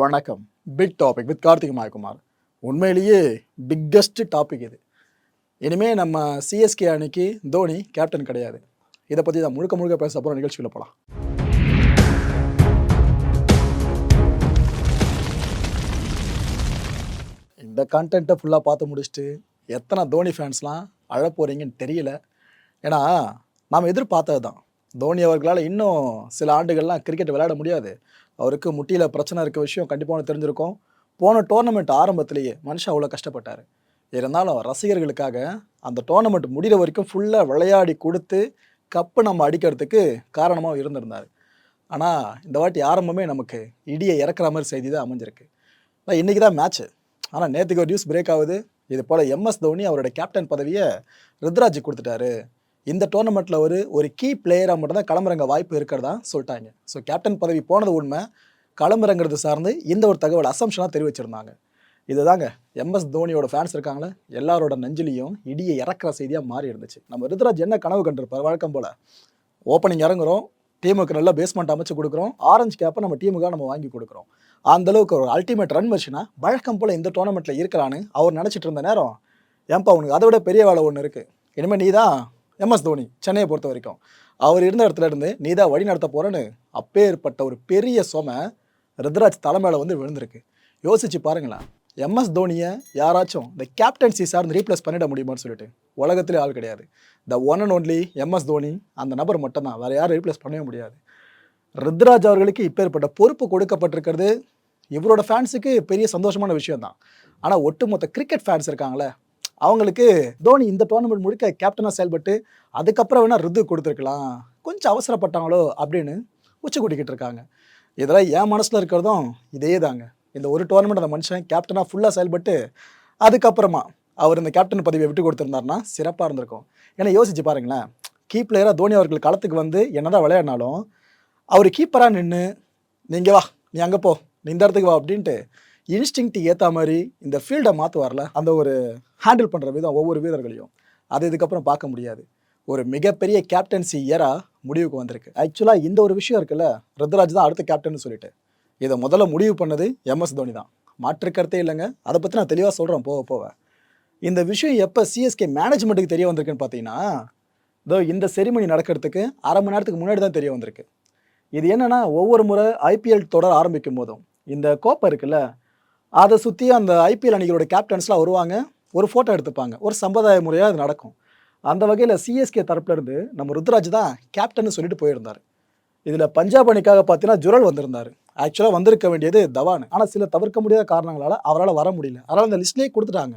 வணக்கம். Big topic with Karthik Mayakumar. உண்மையிலேயே biggest topic இது. இனிமேல் நம்ம சிஎஸ்கே அணிக்கு தோனி கேப்டன் கிடையாது. இதை பற்றி தான் முழுக்க முழுக்க பேச போகிற நிகழ்ச்சிக்குள்ள போகலாம் இந்த கண்டென்ட்டை ஃபுல்லாக பார்த்து முடிச்சுட்டு எத்தனை தோனி ஃபேன்ஸ்லாம் அழ போகிறீங்கன்னு தெரியல. ஏன்னா நாம் எதிர்பார்த்தது தான் தோனி அவர்களால் இன்னும் சில ஆண்டுகள்லாம் கிரிக்கெட் விளையாட முடியாது. அவருக்கு முட்டியில் பிரச்சனை இருக்க விஷயம் கண்டிப்பாக தெரிஞ்சிருக்கும். போன டோர்னமெண்ட் ஆரம்பத்திலேயே மனுஷன் அவ்வளோ கஷ்டப்பட்டார். இருந்தாலும் ரசிகர்களுக்காக அந்த டோர்னமெண்ட் முடிகிற வரைக்கும் ஃபுல்லாக விளையாடி கொடுத்து கப்பு நம்ம அடிக்கிறதுக்கு காரணமாக இருந்திருந்தார். ஆனால் இந்த வாட்டி ஆரம்பமே நமக்கு இடியை இறக்குற மாதிரி செய்தி தான் அமைஞ்சிருக்கு. இன்றைக்கி தான் மேட்ச்சு ஆனால் நேற்றுக்கு ஒரு நியூஸ் பிரேக் ஆகுது. இது போல் எம்எஸ் தோனி அவரோட கேப்டன் பதவியை ருத்ராஜ் கொடுத்துட்டாரு. இந்த டோர்னமெண்ட்டில் ஒரு ஒரு கீ பிளேயராக மட்டும்தான் களமிறங்க வாய்ப்பு இருக்கிறதா சொல்லிட்டாங்க. ஸோ கேப்டன் பதவி போனது உண்மை. களமிறங்கிறது சார்ந்து இந்த ஒரு தகவல் அசம்ஷனாக தெரிவிச்சிருந்தாங்க. இதுதாங்க. எம்எஸ் தோனியோட ஃபேன்ஸ் இருக்காங்களே எல்லாரோட நெஞ்சிலையும் இடியை இறக்குற செய்தியாக மாறி இருந்துச்சு. நம்ம ருத்ராஜ் என்ன கனவு கண்டிருப்பார்? வழக்கம் போல். ஓப்பனிங் இறங்குறோம் டீமுக்கு நல்ல பேஸ்மெண்ட் அமைச்சு கொடுக்குறோம் ஆரஞ்சு கேப்பை நம்ம டீமுக்காக நம்ம வாங்கி கொடுக்குறோம். அந்தளவுக்கு ஒரு அல்டிமேட் ரன் வச்சுனா வழக்கம் போல் இந்த டோர்னமெண்ட்டில் இருக்கலான்னு அவர் நினச்சிட்டு இருந்த நேரம் ஏன்பா உனக்கு அதை விட பெரிய வேலை ஒன்று இருக்குது இனிமேல் நீ தான் எம்எஸ் தோனி சென்னையை பொறுத்த வரைக்கும் அவர் இருந்த இடத்துல இருந்து நீ தான் வழி நடத்த போகிறேன்னு அப்பேற்பட்ட ஒரு பெரிய சுமை ருத்ராஜ் தலைமையில் வந்து விழுந்திருக்கு. யோசிச்சு பாருங்களேன். எம்எஸ் தோனியை யாராச்சும் இந்த கேப்டன்சி சார்ந்து ரீப்ளேஸ் பண்ணிட முடியுமான்னு சொல்லிட்டு உலகத்திலே ஆள் கிடையாது. The one and only MS Dhoni அந்த நபர் மட்டும்தான். வேறு யாரும் ரீப்ளேஸ் பண்ணவே முடியாது. ருத்ராஜ் அவர்களுக்கு இப்பேற்பட்ட பொறுப்பு கொடுக்கப்பட்டிருக்கிறது இவரோட ஃபேன்ஸுக்கு பெரிய சந்தோஷமான விஷயம் தான் ஆனால் ஒட்டுமொத்த கிரிக்கெட் ஃபேன்ஸ் இருக்காங்களே அவங்களுக்கு தோனி இந்த டோர்னமெண்ட் முழுக்க கேப்டனாக செயல்பட்டு அதுக்கப்புறம் வேணால் ரிது கொடுத்துருக்கலாம். கொஞ்சம் அவசரப்பட்டாங்களோ அப்படின்னு உச்சி கூட்டிக்கிட்டு இருக்காங்க. இதெல்லாம் என் மனசில் இருக்கிறதும் இதே தாங்க இந்த ஒரு டோர்னமெண்ட் அந்த மனுஷன் கேப்டனாக ஃபுல்லாக செயல்பட்டு அதுக்கப்புறமா அவர் இந்த கேப்டன் பதவியை விட்டு கொடுத்துருந்தாருன்னா சிறப்பாக இருந்திருக்கும். ஏன்னா யோசிச்சு பாருங்களேன் கீ பிளேயராக தோனி அவர்கள் களத்துக்கு வந்து என்னதான் விளையாடினாலும் அவர் கீப்பராக நின்று நீங்கள் வா நீ அங்கே போ நீ இந்த இடத்துக்கு வா அப்படின்ட்டு இன்ஸ்டிங்க்கு ஏற்ற மாதிரி இந்த ஃபீல்டை மாற்றுவார்ல அந்த ஒரு ஹேண்டில் பண்ணுற விதம் ஒவ்வொரு வீரர்களையும். அது இதுக்கப்புறம் பார்க்க முடியாது. ஒரு மிகப்பெரிய கேப்டன்சி இயராக முடிவுக்கு வந்திருக்கு. ஆக்சுவலாக இந்த ஒரு விஷயம் இருக்குல்ல ருத்ராஜ் தான் அடுத்த கேப்டன் சொல்லிட்டு. இதை முதல்ல முடிவு பண்ணது எம்எஸ் தோனி தான். மாற்று கருத்தே இல்லைங்க. அதை பற்றி நான் தெளிவாக சொல்கிறேன் போக போக. இந்த விஷயம் எப்போ சிஎஸ்கே மேனேஜ்மெண்ட்டுக்கு தெரிய வந்திருக்குன்னு பார்த்தீங்கன்னா இதோ இந்த செரிமனி நடக்கிறதுக்கு அரை மணி நேரத்துக்கு முன்னாடி தான் தெரிய வந்திருக்கு. இது என்னென்னா ஒவ்வொரு முறை ஐபிஎல் தொடர் ஆரம்பிக்கும் போதும். இந்த கோப்பை இருக்குல்ல அதை சுற்றி அந்த ஐபிஎல் அணிகளோட கேப்டன்ஸ்லாம் வருவாங்க. ஒரு ஃபோட்டோ எடுத்துப்பாங்க. ஒரு சம்பிரதாய முறையாக அது நடக்கும். அந்த வகையில் சிஎஸ்கே தரப்புலேருந்து நம்ம ருத்ராஜ் தான் கேப்டன்னு சொல்லிட்டு போயிருந்தார். இதில் பஞ்சாப் அணிக்காக பார்த்தீங்கன்னா ஜுரல் வந்திருந்தார். ஆக்சுவலாக வந்திருக்க வேண்டியது தவான். ஆனால் சில தவிர்க்க முடியாத காரணங்களால் அவரால் வர முடியல. அதனால் அந்த லிஸ்ட்லேயே கொடுத்துட்டாங்க.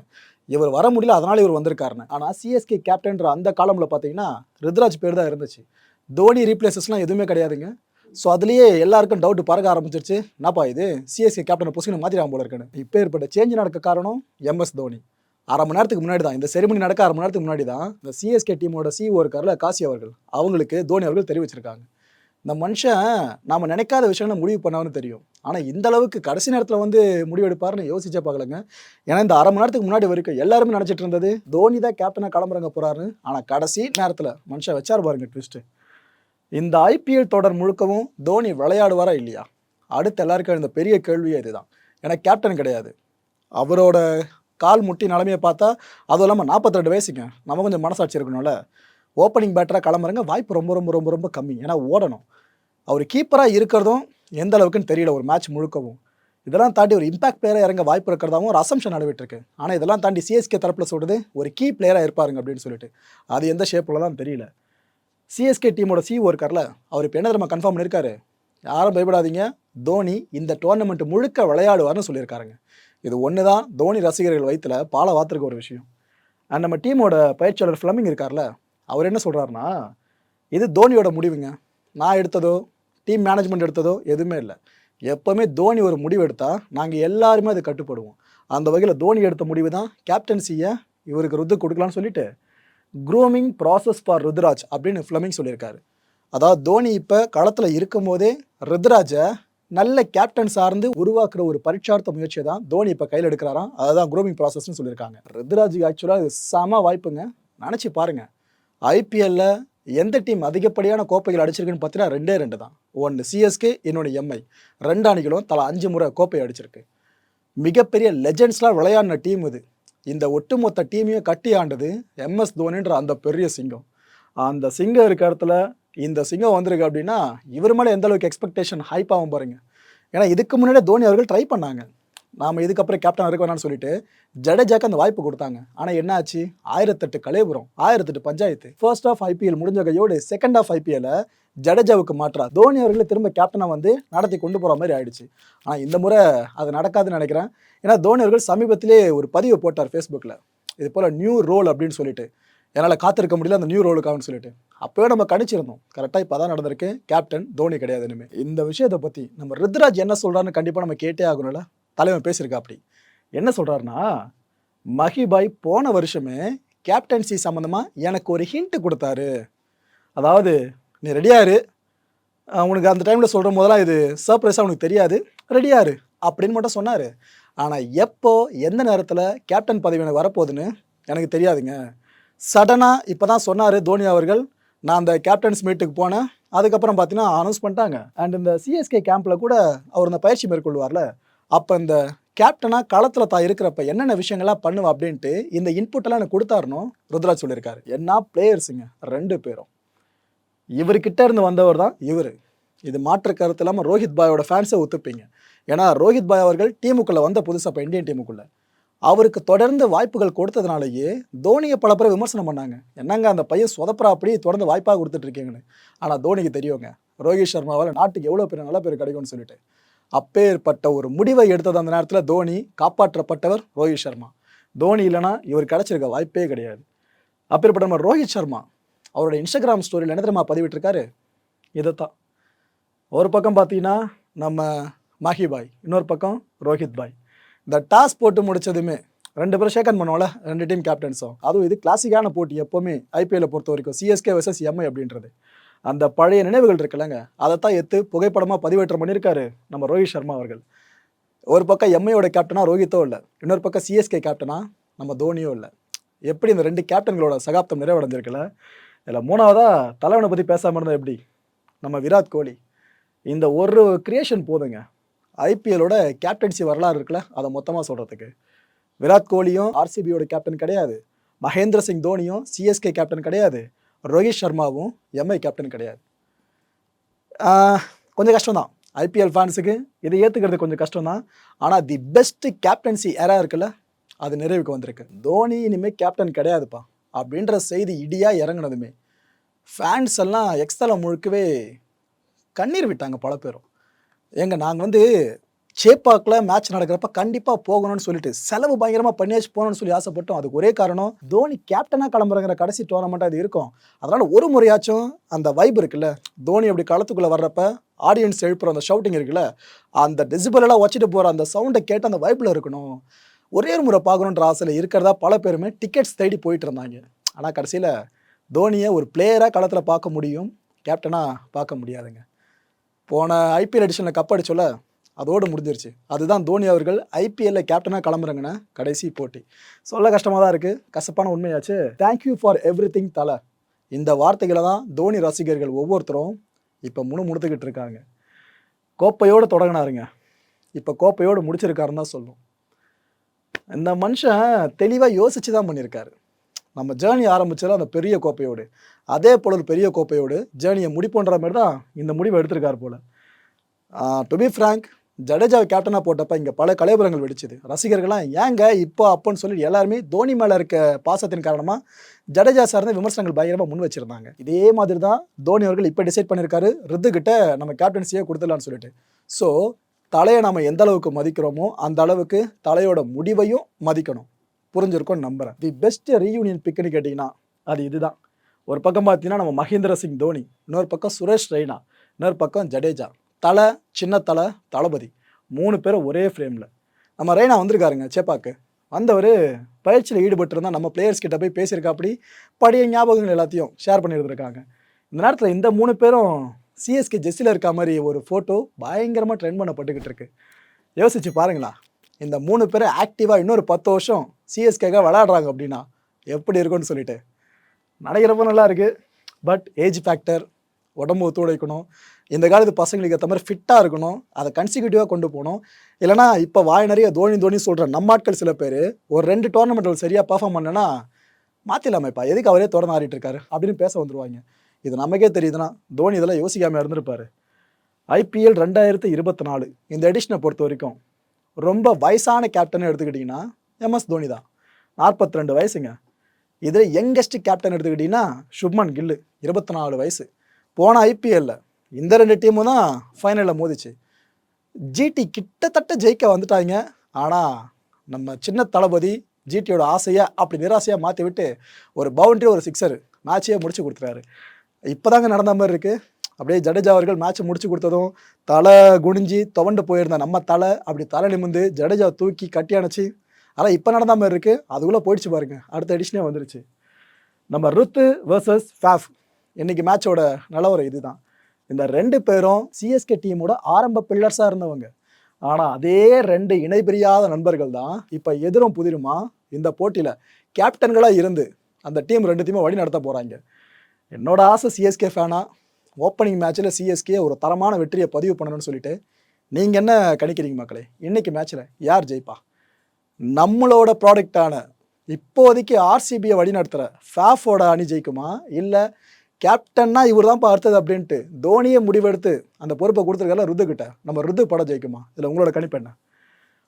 இவர் வர முடியல அதனால் இவர் வந்திருக்காருன்னு. ஆனால் சிஎஸ்கே கேப்டன்ற அந்த காலமில் பார்த்தீங்கன்னா ருத்ராஜ் பேர் தான் இருந்துச்சு. தோனி ரீப்ளேசஸ்லாம் எதுவுமே கிடையாதுங்க. ஸோ அதுலேயே எல்லாருக்கும் டவுட் பறக்க ஆரம்பிச்சிருச்சு. என்னப்பா இது? சிஎஸ்கே கேப்டன் பொசிஷனை மாற்றிடாம போல இருக்குன்னு. இப்போ ஏற்பட்ட சேஞ்ச் நடக்க காரணம் எம்எஸ் தோனி. அரை மணி நேரத்துக்கு முன்னாடி தான். இந்த செரிமனி நடக்க அரை மணி நேரத்துக்கு முன்னாடி தான் இந்த சிஎஸ்கே டீமோட சிஓ இருக்கார்ல காசி அவர்கள். அவங்களுக்கு தோனி அவர்கள் தெரிவிச்சிருக்காங்க. இந்த மனுஷன் நாம் நினைக்காத விஷயங்களை முடிவு பண்ணான்னு தெரியும். ஆனால் இந்த அளவுக்கு கடைசி நேரத்தில் வந்து முடிவெடுப்பார்னு யோசிச்சே பார்க்கலங்க. ஏன்னா இந்த அரை மணி நேரத்துக்கு முன்னாடி வரைக்கும் எல்லாருமே நினச்சிட்டு இருந்தது தோனி தான் கேப்டனாக கிளம்புறங்க போகிறாருன்னு ஆனால் கடைசி நேரத்தில் மனுஷன் வச்சார் பாருங்க ட்விஸ்ட்டு இந்த ஐபிஎல் தொடர் முழுக்கவும் தோனி விளையாடுவாரா இல்லையா? அடுத்து எல்லாருக்கும் இந்த பெரிய கேள்வியே இதுதான். ஏன்னா கேப்டன் கிடையாது. அவரோட கால் முட்டி நிலமையை பார்த்தா அதுவும் இல்லாமல் நாற்பத்திரெண்டு வயசுங்க. நம்ம கொஞ்சம் மனசாட்சி இருக்கணும்ல. ஓப்பனிங் பேட்டராக கிளம்புறங்க வாய்ப்பு ரொம்ப ரொம்ப ரொம்ப ரொம்ப கம்மி. ஏன்னா ஓடணும். அவர் கீப்பராக இருக்கிறதும் எந்த அளவுக்குன்னு தெரியல ஒரு மேட்ச் முழுக்கவும். இதெல்லாம் தாண்டி ஒரு இம்பாக்ட் பிளேயராக இறங்க வாய்ப்பு இருக்கிறதாவும் ஒரு அசம்ஷன் நடைபெற்று ஆனால் இதெல்லாம் தாண்டி சிஎஸ்கே தரப்பில் சொல்கிறது ஒரு கீ பிளேயராக இருப்பாருங்க அப்படின்னு சொல்லிட்டு. அது எந்த ஷேப்பில் தான் தெரியல. சிஎஸ்கே டீமோட சிஓ இருக்கார்ல அவர் இப்போ என்ன தெரியுமா கன்ஃபார்ம் பண்ணியிருக்காரு யாரும் பயப்படாதீங்க. தோனி இந்த டோர்னமெண்ட் முழுக்க விளையாடுவார்னு சொல்லியிருக்காருங்க. இது ஒன்று தான் தோனி ரசிகர்கள் வயிற்றுல பாலை வாத்திருக்க ஒரு விஷயம். அண்ட் நம்ம டீமோட பயிற்சியாளர் ஃபிளமிங் இருக்கார்ல அவர் என்ன சொல்கிறாருன்னா இது தோனியோட முடிவுங்க. நான் எடுத்ததோ டீம் மேனேஜ்மெண்ட் எடுத்ததோ எதுவுமே இல்லை. எப்போவுமே தோனி ஒரு முடிவு எடுத்தால் நாங்கள் எல்லாருமே அது கட்டுப்படுவோம். அந்த வகையில் தோனி எடுத்த முடிவு தான் கேப்டன்சியை இவருக்கு ருத்து கொடுக்கலான்னு சொல்லிட்டு க்ரூமிங் ப்ராசஸ் ஃபார் ருத்ராஜ் அப்படின்னு ஃப்ளமிங் சொல்லியிருக்காரு. அதாவது தோனி இப்போ களத்தில் இருக்கும்போதே ருத்ராஜை நல்ல கேப்டன் சார்ந்து உருவாக்குற ஒரு பரீட்சார்த்த முயற்சியை தான் தோனி இப்போ கையில் எடுக்கிறாராம். அதுதான் க்ரூமிங் ப்ராசஸ்னு சொல்லியிருக்காங்க. ருத்ராஜுக்கு ஆக்சுவலாக இது செம வாய்ப்புங்க. நினச்சி பாருங்கள் ஐபிஎல்ல எந்த டீம் அதிகப்படியான கோப்பைகள் அடிச்சிருக்குன்னு பார்த்தீங்கன்னா ரெண்டே ரெண்டு தான். ஒன்று சிஎஸ்கே இன்னொன்று எம்ஐ ரெண்டு அணிகளும் தலா அஞ்சு முறை கோப்பை அடிச்சிருக்கு. மிகப்பெரிய லெஜெண்ட்ஸ்லாம் விளையாடின டீம் இது. இந்த ஒட்டுமொத்த டீமையும் கட்டி ஆண்டது எம்எஸ் தோனின்ற அந்த பெரிய சிங்கம். அந்த சிங்கம் இருக்க இடத்துல இந்த சிங்கம் வந்திருக்கு அப்படின்னா இவர் மேலே எந்த அளவுக்கு எக்ஸ்பெக்டேஷன் ஹைப் ஆகும் பாருங்க. ஏன்னா இதுக்கு முன்னாடியே தோனி அவர்கள் ட்ரை பண்ணாங்க. நாம் இதுக்கப்புறம் கேப்டன் இருக்க வேணாம்னு சொல்லிட்டு ஜடேஜாக்கு அந்த வாய்ப்பு கொடுத்தாங்க. ஆனால் என்ன ஆச்சு? ஆயிரத்தெட்டு கலைபுரம் ஆயிரத்தெட்டு பஞ்சாயத்து. ஃபர்ஸ்ட் ஆஃப் ஐபிஎல் முடிஞ்ச கையோடு செகண்ட் ஆஃப் ஐபிஎல்ல ஜடேஜாவுக்கு மாற்றா. தோனி அவர்களை திரும்ப கேப்டனாக வந்து நடத்தி கொண்டு போகிற மாதிரி ஆயிடுச்சு. ஆனால் இந்த முறை அது நடக்காதுன்னு நினைக்கிறேன். ஏன்னா தோனி அவர்கள் சமீபத்திலே ஒரு பதிவு போட்டார் ஃபேஸ்புக்கில் இது போல் நியூ ரோல் அப்படின்னு சொல்லிட்டு. என்னால் காத்திருக்க முடியல அந்த நியூ ரோலுக்காகனு சொல்லிட்டு. அப்போவே நம்ம கணிச்சிருந்தோம். கரெக்டாக இப்போ தான் நடந்திருக்கு. கேப்டன் தோனி கிடையாது இனிமே. இந்த விஷயத்தை பற்றி நம்ம ருத்ராஜ் என்ன சொல்கிறான்னு கண்டிப்பாக நம்ம கேட்டே ஆகணும்ல. தலைவன் பேசியிருக்கா அப்படி. என்ன சொல்கிறாருன்னா மஹிபாய் போன வருஷமே கேப்டன்சி சம்மந்தமாக எனக்கு ஒரு ஹிண்ட் கொடுத்தாரு. அதாவது நீ ரெடியாரு உனக்கு அந்த டைமில் சொல்கிற போதெல்லாம் இது சர்ப்ரைஸாக உனக்கு தெரியாது. ரெடியாரு அப்படின்னு மட்டும் சொன்னார். ஆனால் எப்போ எந்த நேரத்தில் கேப்டன் பதவி எனக்கு வரப்போகுதுன்னு எனக்கு தெரியாதுங்க. சடனாக இப்போ தான் சொன்னார் தோனி அவர்கள். நான் அந்த கேப்டன்ஸ் மீட்டுக்கு போனேன். அதுக்கப்புறம் பார்த்தீங்கன்னா அனௌன்ஸ் பண்ணிட்டாங்க. அண்ட் இந்த சிஎஸ்கே கேம்பில் கூட அவர் இந்த பயிற்சி மேற்கொள்வார்ல. அப்போ இந்த கேப்டனாக களத்தில் தான் இருக்கிறப்ப என்னென்ன விஷயங்கள்லாம் பண்ணுவா அப்படின்ட்டு இந்த இன்புட்டெல்லாம் எனக்கு கொடுத்தாருனோ ருத்ராஜ் சொல்லியிருக்காரு. என்ன பிளேயர்ஸுங்க ரெண்டு பேரும். இவர்கிட்ட இருந்து வந்தவர் தான் இவர். இது மாற்று கருத்து இல்லாமல் ரோஹித் பாயோட ஃபேன்ஸை ஒத்துப்பீங்க. ஏன்னா ரோஹித் பாய் அவர்கள் டீமுக்குள்ளே வந்த புதுசாக இப்போ இந்தியன் டீமுக்குள்ளே. அவருக்கு தொடர்ந்து வாய்ப்புகள் கொடுத்ததுனாலேயே தோனியை பல பேர் விமர்சனம் பண்ணாங்க. என்னங்க அந்த பையன் சொதப்புறா அப்படி தொடர்ந்து வாய்ப்பாக கொடுத்துட்ருக்கீங்கன்னு ஆனால் தோனிக்கு தெரியுங்க ரோஹித் சர்மாவால் நாட்டுக்கு எவ்வளோ பேர் நல்ல பேர் கிடைக்கும்னு சொல்லிட்டு. அப்பேற்பட்ட ஒரு முடிவை எடுத்தது அந்த நேரத்தில் தோனி காப்பாற்றப்பட்டவர் ரோஹித் சர்மா. தோனி இல்லைன்னா இவர் கிடச்சிருக்க வாய்ப்பே கிடையாது. அப்பேற்பட்ட நம்ம ரோஹித் சர்மா அவரோட இன்ஸ்டாகிராம் ஸ்டோரியில் என்ன தெரியுமா பதிவிட்டிருக்காரு? இதைத்தான். ஒரு பக்கம் பார்த்தீங்கன்னா நம்ம மாஹி பாய் இன்னொரு பக்கம் ரோஹித் பாய் இந்த டாஸ் போட்டு முடிச்சதுமே ரெண்டு பேரும் ஷேக்கன் பண்ணுவோம்ல ரெண்டு டீம் கேப்டன்ஸும் அதுவும் இது கிளாசிக்கான போட்டி எப்போவுமே ஐபிஎல்லை பொறுத்த வரைக்கும் சிஎஸ்கே வர்சஸ் எம்ஐ அப்படின்றது. அந்த பழைய நினைவுகள் இருக்குல்லங்க அதைத்தான் எடுத்து புகைப்படமாக பதிவேற்றம் பண்ணியிருக்காரு நம்ம ரோஹித் சர்மா அவர்கள். ஒரு பக்கம் எம்ஐயோட கேப்டனாக ரோஹித்தோ இல்லை இன்னொரு பக்கம் சிஎஸ்கே கேப்டனா நம்ம தோனியோ இல்லை. எப்படி இந்த ரெண்டு கேப்டன்களோட சகாப்தம் நிறைவடைஞ்சிருக்குல்ல? இதில் மூணாவதாக தலைவனை பற்றி பேசாமல் இருந்தால் எப்படி? நம்ம விராட் கோலி. இந்த ஒரு கிரியேஷன் போதுங்க. ஐபிஎலோட கேப்டன்சி வரலாறு இருக்குல்ல அதை மொத்தமாக சொல்கிறதுக்கு விராட் கோலியும் ஆர்சிபியோட கேப்டன் கிடையாது. மகேந்திர சிங் தோனியும் சிஎஸ்கே கேப்டன் கிடையாது. ரோஹித் சர்மாவும் எம்ஐ கேப்டன் கிடையாது. கொஞ்சம் கஷ்டம் தான் ஐபிஎல் ஃபேன்ஸுக்கு இதை ஏற்றுக்கிறது கொஞ்சம் கஷ்டம் தான் ஆனால் தி பெஸ்ட் கேப்டன்சி எரா இருக்குல்ல அது நிறைவுக்கு வந்திருக்கு. தோனி இனிமேல் கேப்டன் கிடையாதுப்பா. அப்படின்ற செய்தி இடியாக இறங்குனதுமே. ஃபேன்ஸ் எல்லாம் எக்ஸ்தலம் முழுக்கவே கண்ணீர் விட்டாங்க பல பேரும். ஏங்க நாங்கள் வந்து சேப்பாக்கில் மேட்ச் நடக்கிறப்ப கண்டிப்பாக போகணும்னு சொல்லிட்டு செலவு பயங்கரமாக பண்ணியாச்சு போகணும்னு சொல்லி ஆசைப்பட்டோம். அதுக்கு ஒரே காரணம் தோனி கேப்டனாக கிளம்புறங்கிற கடைசி டோர்னமெண்ட்டாக இது இருக்கும். அதனால் ஒரு முறையாச்சும் அந்த வைப் இருக்குல்ல தோனி அப்படி களத்துக்குள்ளே வர்றப்ப ஆடியன்ஸ் எழுப்புற அந்த ஷவுட்டிங் இருக்குல்ல அந்த டெசிபிளெல்லாம் வச்சுட்டு போகிற அந்த சவுண்டை கேட்டு அந்த வைப்பில் இருக்கணும். ஒரே ஒரு முறை பார்க்கணுன்ற ஆசையில் இருக்கிறதா பல பேருமே டிக்கெட்ஸ் தேடி போயிட்டு இருந்தாங்க. ஆனால் கடைசியில் தோனியை ஒரு பிளேயராக களத்தில் பார்க்க முடியும். கேப்டனாக பார்க்க முடியாதுங்க. போன ஐபிஎல் எடிஷனில் கப் அடிச்சோல அதோடு முடிஞ்சிருச்சு. அதுதான் தோனி அவர்கள் ஐபிஎல்ல கேப்டனாக கிளம்புறாங்கன்னா கடைசி போட்டி. சொல்ல கஷ்டமாக தான் இருக்குது கசப்பான உண்மையாச்சு. தேங்க்யூ ஃபார் எவ்ரி திங் தலை. இந்த வார்த்தைகளை தான் தோனி ரசிகர்கள் ஒவ்வொருத்தரும் இப்போ முணு முடுத்துக்கிட்டு இருக்காங்க. கோப்பையோடு தொடங்கினாருங்க. இப்போ கோப்பையோடு முடிச்சிருக்காருன்னு தான் சொல்லும் இந்த மனுஷன் தெளிவாக யோசிச்சு தான் பண்ணியிருக்காரு. நம்ம ஜேர்னி ஆரம்பிச்சதுல அந்த பெரிய கோப்பையோடு அதே போல ஒரு பெரிய கோப்பையோடு ஜேர்னியை முடிப்போன்ற மாதிரி தான் இந்த முடிவை எடுத்திருக்காரு போல். டு பி ஃப்ராங்க் ஜடேஜாவை கேப்டனாக போட்டப்ப இங்கே பல கலைபுரங்கள் வெடிச்சுது. ரசிகர்கள்லாம் ஏங்க இப்போ அப்போன்னு சொல்லி எல்லாருமே தோனி மேலே இருக்க பாசத்தின் காரணமாக ஜடேஜா சார்ந்த விமர்சனங்கள் பயங்கரமாக முன் வச்சிருந்தாங்க. இதே மாதிரி தான் தோனி அவர்கள் இப்போ டிசைட் பண்ணியிருக்காரு. ரித்துக்கிட்ட நம்ம கேப்டன்சியே கொடுத்துடலான்னு சொல்லிட்டு. ஸோ தலையை நம்ம எந்த அளவுக்கு மதிக்கிறோமோ அந்த அளவுக்கு தலையோட முடிவையும் மதிக்கணும். புரிஞ்சிருக்கும்னு நம்புகிறேன் தி பெஸ்ட் ரீயூனியன் பிக்குன்னு கேட்டிங்கன்னா அது இதுதான். ஒரு பக்கம் பார்த்தீங்கன்னா நம்ம மகேந்திர சிங் தோனி இன்னொரு பக்கம் சுரேஷ் ரெய்னா இன்னொரு பக்கம் ஜடேஜா. தலை சின்ன தலை தளபதி. மூணு பேரும் ஒரே ஃப்ரேமில் நம்ம ரெய்னா வந்திருக்காருங்க சேப்பாக்கு. வந்தவர் பயிற்சியில் ஈடுபட்டிருந்தால் நம்ம பிளேயர்ஸ் கிட்ட போய் பேசியிருக்காப்படி. பழைய ஞாபகங்கள் எல்லாத்தையும் ஷேர் பண்ணியிருந்திருக்காங்க. இந்த நேரத்தில் இந்த மூணு பேரும் சிஎஸ்கே ஜெஸ்ஸில் இருக்க மாதிரி ஒரு ஃபோட்டோ பயங்கரமாக ட்ரெண்ட் பண்ணப்பட்டுக்கிட்டு இருக்கு. யோசிச்சு பாருங்களா இந்த மூணு பேரை ஆக்டிவாக இன்னொரு பத்து வருஷம் சிஎஸ்கேக்காக விளையாடுறாங்க அப்படின்னா எப்படி இருக்கும்னு சொல்லிட்டு. நடக்கிறப்ப நல்லா இருக்குது பட் ஏஜ் ஃபேக்டர் உடம்பு ஒத்துழைக்கணும் இந்த காலத்து பசங்களுக்கு ஏற்ற மாதிரி ஃபிட்டாக இருக்கணும் அதை கன்சிக்யூட்டிவாக கொண்டு போகணும். இல்லைனா இப்போ வாய் நிறைய தோனி தோனி சொல்கிற நம்ம ஆட்கள் சில பேர் ஒரு ரெண்டு டோர்னமெண்ட்டில் சரியாக பர்ஃபார்ம் பண்ணனா மாற்றிடலாமேப்பா எதுக்கு அவரே தொடர்ந்து ஆடிட்டு இருக்காரு அப்படின்னு பேச வந்துடுவாங்க இது நமக்கே தெரியுதுன்னா தோனி இதெல்லாம் யோசிக்காமல் இருந்திருப்பார். ஐபிஎல் ரெண்டாயிரத்து இருபத்தி நாலு இந்த எடிஷனை பொறுத்த வரைக்கும் ரொம்ப வயசான கேப்டன் எடுத்துக்கிட்டிங்கன்னா எம்எஸ் தோனி தான். நாற்பத்தி ரெண்டு வயசுங்க. இதில் யங்கஸ்ட் கேப்டன் எடுத்துக்கிட்டிங்கன்னா சுப்மன் கில்லு இருபத்தி நாலு வயசு. போன ஐபிஎல்லில் இந்த ரெண்டு டீமும் தான் ஃபைனலில் மோதிச்சு. ஜிடி கிட்டத்தட்ட ஜெயிக்க வந்துட்டாங்க. ஆனால் நம்ம சின்ன தளபதி ஜிடியோட ஆசையை அப்படி நிராசையாக மாற்றி விட்டு ஒரு பவுண்டரி ஒரு சிக்ஸர் மேட்சையே முடிச்சு கொடுத்துறாரு இப்போதாங்க நடந்த மாதிரி இருக்குது அப்படியே ஜடேஜா அவர்கள் மேட்ச் முடிச்சு கொடுத்ததும் தலை குனிஞ்சி துவண்டு போயிருந்த நம்ம தலை அப்படி தலை நிமிந்து ஜடேஜா தூக்கி கட்டி அணைச்சி ஆனால் இப்போ நடந்த மாதிரி இருக்குது அதுக்குள்ளே போயிடுச்சு பாருங்க. அடுத்த எடிஷனே வந்துருச்சு. நம்ம ருத்து வேர்சஸ் ஃபேஃப் இன்றைக்கி மேட்சோட நிலவரம் இதுதான். இந்த ரெண்டு பேரும் சிஎஸ்கே டீமோட ஆரம்ப பில்லர்ஸாக இருந்தவங்க. ஆனால் அதே ரெண்டு இணைபிரியாத நண்பர்கள் தான் இப்போ எதிரும் புதிருமா இந்த போட்டியில் கேப்டன்களாக இருந்து அந்த டீம் ரெண்டுத்தையுமே வழி நடத்த போகிறாங்க என்னோட ஆசை சிஎஸ்கே ஃபேனா ஓப்பனிங் மேட்ச்சில் சிஎஸ்கே ஒரு தரமான வெற்றியை பதிவு பண்ணணும்னு சொல்லிட்டு நீங்கள் என்ன கணிக்கிறீங்க மக்களே? இன்னைக்கு மேட்ச்சில் யார் ஜெயிப்பா? நம்மளோட ப்ராடக்டான இப்போதைக்கு ஆர்சிபியை வழிநடத்துகிற ஃபேஃபோட அணி ஜெயிக்குமா? இல்லை கேப்டன்னா இவர் தான்ப்பா அடுத்தது அப்படின்ட்டு தோனியை முடிவெடுத்து அந்த பொறுப்பை கொடுத்துருக்கல ருதுகிட்ட நம்ம ருது படம் ஜெயிக்குமா? இதில் உங்களோட கணிப்பு என்ன?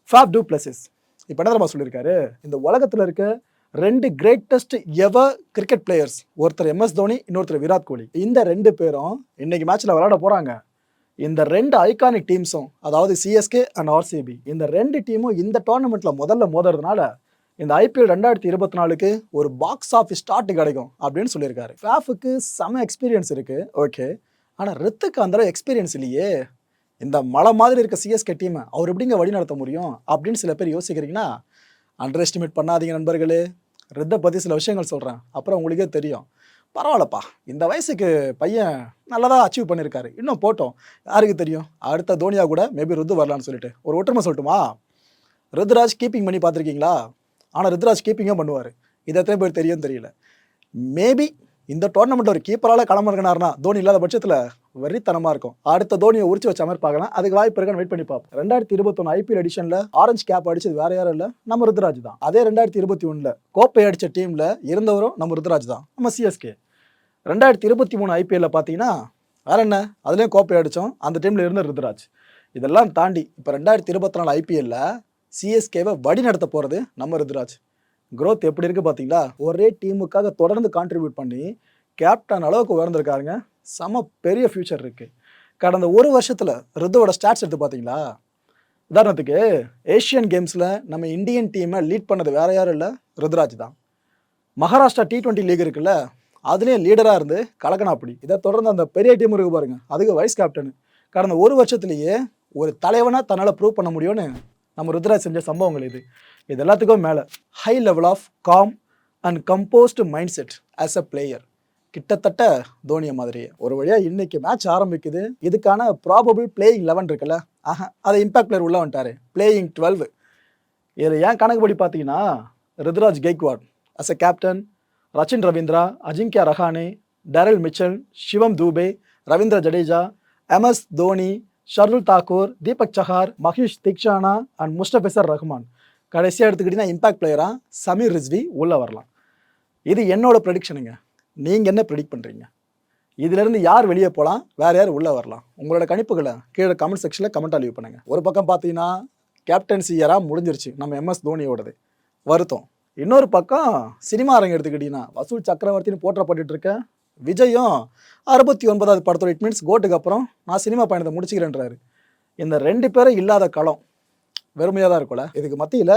ஃபேப் டூ பிளஸஸ் இப்போ என்ன தெரியுமா சொல்லியிருக்காரு? இந்த உலகத்தில் இருக்க ரெண்டு கிரேட்டஸ்ட் எவர் கிரிக்கெட் பிளேயர்ஸ் ஒருத்தர் எம்எஸ் தோனி இன்னொருத்தர் விராட் கோலி. இந்த ரெண்டு பேரும் இன்னைக்கு மேட்ச்ல விளையாட போறாங்க. இந்த ரெண்டு ஐகானிக் டீம்ஸும் அதாவது சிஎஸ்கே அண்ட் ஆர்சிபி இந்த ரெண்டு டீமும் இந்த டோர்னமெண்ட்ல முதல்ல மோதுறதுனால இந்த ஐபிஎல் ரெண்டாயிரத்தி இருபத்தி நாலுக்கு ஒரு பாக்ஸ் ஆஃபீஸ் ஸ்டார்ட் கிடைக்கும் அப்படின்னு சொல்லியிருக்காரு. ஃபேஃபுக்கு செம எக்ஸ்பீரியன்ஸ் இருக்கு ஓகே ஆனால் ரித்துக்கு அந்த எக்ஸ்பீரியன்ஸ் இல்லையே. இந்த மலை மாதிரி இருக்க சிஎஸ்கே டீமை அவர் எப்படிங்க வழி நடத்த முடியும் அப்படின்னு சில பேர் யோசிக்கிறீங்கன்னா அண்டர் எஸ்டிமேட் பண்ணாதீங்க நண்பர்களே. ரித்தை பற்றி சில விஷயங்கள் சொல்கிறேன் அப்புறம் உங்களுக்கே தெரியும். பரவாயில்லப்பா. இந்த வயசுக்கு பையன் நல்லதாக அச்சீவ் பண்ணியிருக்காரு இன்னும் போட்டோம். யாருக்கு தெரியும்? அடுத்த தோனியாக கூட மேபி ருத்து வரலான்னு சொல்லிட்டு. ஒரு ஒற்றுமை சொல்லட்டுமா? ருத்ராஜ் கீப்பிங் பண்ணி பார்த்துருக்கீங்களா? ஆனால் ருத்ராஜ் கீப்பிங்கும் பண்ணுவார். இது எத்தனை பேர் தெரியும் தெரியல. மேபி இந்த டோர்னமெண்ட் ஒரு கீப்பரால் களமிறங்கினார்னா தோனி இல்லாத பட்சத்தில் வெறித்தனமாக இருக்கும். அடுத்த தோனியை உரிச்சு வச்ச மாதிரி பார்க்கலாம். அதுக்கு வாய்ப்பு இருக்கான்னு வெயிட் பண்ணி பார்ப்போம். ரெண்டாயிரத்தி இருபத்தொன்று ஐபிஎல் எடிஷனில் ஆரஞ்சு கேப் அடிச்சது வேற யாரும் இல்லை. நம்ம ருத்ராஜ் தான். அதே ரெண்டாயிரத்தி இருபத்தி ஒன்றில் கோப்பை அடித்த டீமில் இருந்தவரும் நம்ம ருத்ராஜ் தான். நம்ம சிஎஸ்கே ரெண்டாயிரத்தி இருபத்தி மூணு ஐபிஎல்ல பார்த்தீங்கன்னா வேற என்ன? அதுலேயும் கோப்பை அடித்தோம் அந்த டீமில் இருந்த ருத்ராஜ். இதெல்லாம் தாண்டி இப்போ ரெண்டாயிரத்தி இருபத்தி நாலு ஐபிஎல்ல சிஎஸ்கேவை வழி நடத்த போகிறது நம்ம ருத்ராஜ். க்ரோத் எப்படி இருக்குது பார்த்தீங்களா? ஒரே டீமுக்காக தொடர்ந்து கான்ட்ரிபியூட் பண்ணி கேப்டன் அளவுக்கு உயர்ந்திருக்காருங்க. செம பெரிய ஃபியூச்சர் இருக்குது கடந்த ஒரு வருஷத்தில் ருத்துவோட ஸ்டாட்ஸ் எடுத்து பார்த்தீங்களா உதாரணத்துக்கு ஏஷியன் கேம்ஸில் நம்ம இந்தியன் டீமை லீட் பண்ணது வேற யாரும் இல்லை ருத்ராஜ் தான். மகாராஷ்டிரா டி ட்வெண்ட்டி லீக் இருக்குல்ல அதுலேயும் லீடராக இருந்து கலக்கனாப்படி. இதை தொடர்ந்து அந்த பெரிய டீம் இருக்கு பாருங்க. அதுக்கு வைஸ் கேப்டன் கடந்த ஒரு வருஷத்துலேயே ஒரு தலைவனாக தன்னால் ப்ரூவ் பண்ண முடியும்னு நம்ம ருத்ராஜ் செஞ்ச சம்பவங்கள் இது. இது எல்லாத்துக்கும் மேலே. High level of calm and composed mindset as a player கிட்டத்தட்ட தோனியை மாதிரியே ஒரு வழியாக இன்னைக்கு மேட்ச் ஆரம்பிக்குது. இதுக்கான ப்ராபபிள் பிளேயிங் லெவன் இருக்குல்ல? ஆஹா அதை இம்பாக்ட் பிளேயர் உள்ள வந்துட்டாரு. பிளேயிங் டுவெல் இதில் ஏன் கணக்குப்படி பார்த்தீங்கன்னா Ruturaj Gaikwad as a captain Rachin Ravindra Ajinkya Rahane Daryl Mitchell Shivam Dube Ravindra Jadeja MS Dhoni Shardul Thakur Deepak Chahar Maheesh Theekshana and Mustafizur Rahman. கடைசியாக எடுத்துக்கிட்டிங்கன்னா இம்பாக்ட் பிளேயராக சமீர் ரிஸ்வி உள்ளே வரலாம். இது என்னோட ப்ரெடிக்ஷனுங்க நீங்கள் என்ன ப்ரெடிக்ட் பண்ணுறீங்க இதிலிருந்து யார் வெளியே போகலாம் வேறு யார் உள்ளே வரலாம்? உங்களோட கணிப்புகளை கீழே கமெண்ட் செக்ஷனில் கமெண்ட்டாக லீவ் பண்ணுங்கள் ஒரு பக்கம் பார்த்தீங்கன்னா கேப்டன்சி இயராக முடிஞ்சிருச்சு. நம்ம எம்எஸ் தோனியோடது. வருத்தம். இன்னொரு பக்கம் சினிமா அரங்கு எடுத்துக்கிட்டிங்கன்னா வசூல் சக்கரவர்த்தின்னு போற்றப்பட்டுட்டு இருக்க விஜயும் அறுபத்தி ஒன்பதாவது படத்தோட இட் மீன்ஸ் கோட்டுக்கு அப்புறம் நான் சினிமா பயணத்தை முடிச்சுக்கிறேன்றாரு. இந்த ரெண்டு பேரும் இல்லாத களம் வெறுமையாக தான் இருக்கும்ல? இதுக்கு மத்தியில்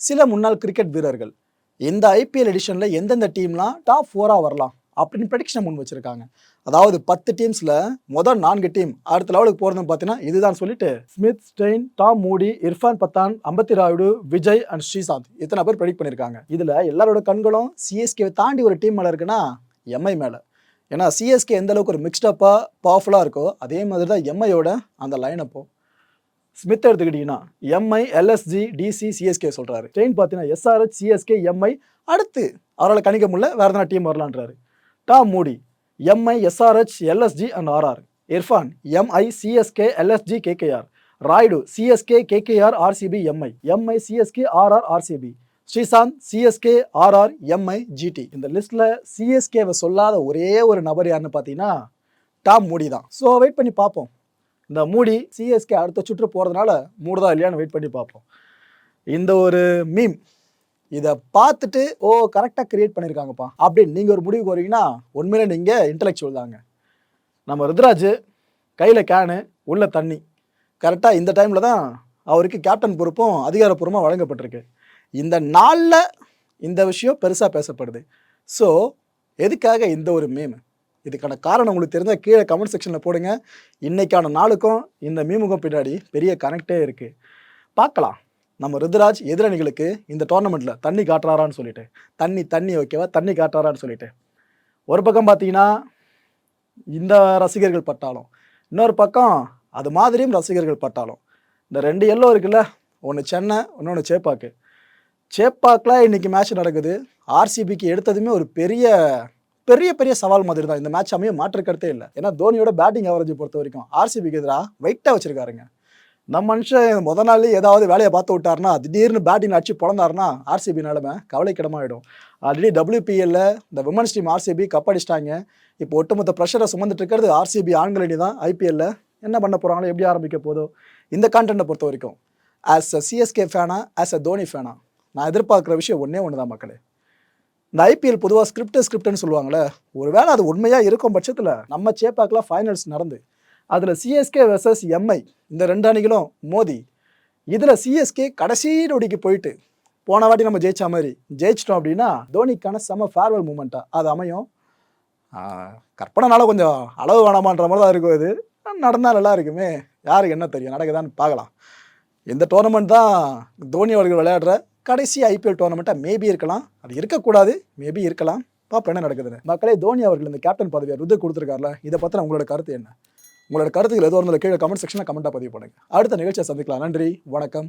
சில முன்னாள் கிரிக்கெட் வீரர்கள் இந்த ஐபிஎல் எடிஷனில் எந்தெந்த டீம்லாம் டாப் ஃபோராக வரலாம் அப்படின்னு ப்ரெடிக்ஷன் முன் வச்சிருக்காங்க. அதாவது பத்து டீம்ஸில் முதல் நான்கு டீம் அடுத்த லெவலுக்கு போகிறதுன்னு பார்த்தீங்கன்னா இதுதான் சொல்லிட்டு ஸ்மித் ஸ்டெயின் டாம் மூடி இர்ஃபான் பத்தான் அம்பத்தி ராயுடு விஜய் அண்ட் ஸ்ரீசாந்த் இத்தனை பேர் ப்ரெடிக்ட் பண்ணியிருக்காங்க. இதில் எல்லாரோட கண்களும் சிஎஸ்கேவை தாண்டி ஒரு டீம் மேலே இருக்குன்னா எம்ஐ மேலே. ஏன்னா சிஎஸ்கே எந்த அளவுக்கு ஒரு மிக்ஸ்டப்பாக பவர்ஃபுல்லாக இருக்கோ அதே மாதிரி தான் எம்ஐயோட அந்த லைனப்போ ஸ்மித் எடுத்துக்கிட்டிங்கன்னா எம்ஐ எல்எஸ்ஜி டிசி சிஎஸ்கே சொல்கிறாரு ட்ரெயின் பார்த்தீங்கன்னா எஸ்ஆர்ஹெச் சிஎஸ்கே எம்ஐ அடுத்து அவரால் கணிக்க முடியல வேறு எதனா team வரலான்றாரு. Tom Moody MI SRH LSG and RR Irfan MI CSK LSG KKR Rayudu CSK KKR RCB MI MI CSK RR RCB Sreesanth CSK RR MI GT இந்த லிஸ்ட்டில் சிஎஸ்கேவை சொல்லாத ஒரே ஒரு நபர் யாருன்னு பார்த்தீங்கன்னா டாம் மூடி தான். ஸோ வெயிட் பண்ணி பார்ப்போம். இந்த மூடி சிஎஸ்கே அடுத்த சுற்று போகிறதுனால மூடுதா இல்லையான்னு வெயிட் பண்ணி பார்ப்போம். இந்த ஒரு மீம் இதை பார்த்துட்டு ஓ கரெக்டாக கிரியேட் பண்ணியிருக்காங்கப்பா அப்படின்னு நீங்கள் ஒரு முடிவுக்கு வரீங்கன்னா உண்மையிலே நீங்கள் இன்டலெக்சுவல் தாங்க. நம்ம ருத்ராஜ் கையில் கேனு உள்ள தண்ணி. கரெக்டாக இந்த டைமில் தான் அவருக்கு கேப்டன் பொறுப்பும் அதிகாரப்பூர்வமாக வழங்கப்பட்டிருக்கு. இந்த நாளில் இந்த விஷயம் பெருசாக பேசப்படுது. ஸோ எதுக்காக இந்த ஒரு மீம் இதுக்கான காரணம் உங்களுக்கு தெரிஞ்சால் கீழே கமெண்ட் செக்ஷனில் போடுங்க. இன்றைக்கான நாளுக்கும் இந்த மீமுகம் பின்னாடி பெரிய கனெக்டே இருக்குது பார்க்கலாம். நம்ம ருத்ராஜ் எதிரணிகளுக்கு இந்த டோர்னமெண்ட்டில் தண்ணி காட்டுறாரான்னு சொல்லிட்டு. தண்ணி தண்ணி ஓகேவா தண்ணி காட்டுறாரான்னு சொல்லிட்டு. ஒரு பக்கம் பார்த்தீங்கன்னா இந்த ரசிகர்கள் பட்டாலும் இன்னொரு பக்கம் அது மாதிரியும் ரசிகர்கள் பட்டாலும். இந்த ரெண்டு எல்லோ இருக்குல்ல ஒன்று சென்னை இன்னொன்று சேப்பாக்கு. சேப்பாக்கில் இன்னைக்கு மேட்ச் நடக்குது. ஆர்சிபிக்கு எடுத்ததுமே ஒரு பெரிய பெரிய பெரிய சவால் மாதிரி தான் இந்த மேட்ச் அமைய மாற்று கருத்தே இல்லை. ஏன்னா தோனியோட பேட்டிங் அவரேஜ் பொறுத்த வரைக்கும் ஆர்சிபிக்கு எதிராக வெயிட்டாக வச்சிருக்காருங்க. நம்ம மனுஷன் முத நாள் ஏதாவது வேலையை பார்த்து விட்டாருன்னா திடீர்னு பேட்டிங் அடிச்சு பிறந்தாருன்னா ஆர்சிபி நிலமை கவலைக்கிடமாயிடும். ஆல்ரெடி டபிள்யூபிஎல்ல இந்த விமன்ஸ் டீம் ஆர்சிபி கப் அடிச்சிட்டாங்க. இப்போ ஒட்டுமொத்த ப்ரெஷரை சுமந்துட்டு இருக்கிறது ஆர்சிபி ஆண்கள் அணி தான் ஐபிஎல்ல என்ன பண்ண போகிறாங்களோ எப்படி ஆரம்பிக்க போதோ இந்த கான்டென்ட்டை பொறுத்த வரைக்கும். ஆஸ் அ சிஎஸ்கே ஃபேனா ஆஸ் அ தோனி ஃபேனா நான் எதிர்பார்க்குற விஷயம் ஒன்றே ஒன்று தான் மக்களே. இந்த ஐபிஎல் பொதுவாக ஸ்கிரிப்ட் ஸ்கிரிப்ட்னு சொல்லுவாங்களே ஒருவேளை அது உண்மையாக இருக்கும் பட்சத்தில் நம்ம சேப்பாக்கில் ஃபைனல்ஸ் நடந்து அதில் சிஎஸ்கே வெர்சஸ் எம்ஐ இந்த ரெண்டு அணிகளும் மோதி இதில் சிஎஸ்கே கடைசி நொடிக்கு போயிட்டு போன வாட்டி நம்ம ஜெயிச்ச மாதிரி ஜெயிச்சிட்டோம் அப்படின்னா தோனிக்கான செம ஃபேர்வெல் மூமெண்ட்டாக அது அமையும். கற்பனைனால கொஞ்சம் அளவு வேணாமான்ற மாதிரி தான் இருக்கும் இது. நடந்தால் நல்லா இருக்குமே. யாருக்கு என்ன தெரியும்? நடக்குதான்னு பார்க்கலாம். இந்த டோர்னமெண்ட் தான் தோனி அவர்கள் விளையாடுற கடைசி ஐபிஎல் டோர்னமெண்ட்டாக மேபி இருக்கலாம். அது இருக்கக்கூடாது மேபி இருக்கலாம். பாப்பா என்ன நடக்குதுன்னு. மக்களே தோனி அவர்கள் இந்த கேப்டன் பதவியை ருது கொடுத்துருக்காருல? இதை பற்றின உங்களோட கருத்து என்ன? உங்களோட கருத்துக்கள் எதுவும் இருந்தாலும் கீழே கமெண்ட் செக்ஷனில் கமெண்ட்டாக பதிவு பண்ணுங்கள் அடுத்த நிகழ்ச்சியை சந்திக்கலாம். நன்றி வணக்கம்.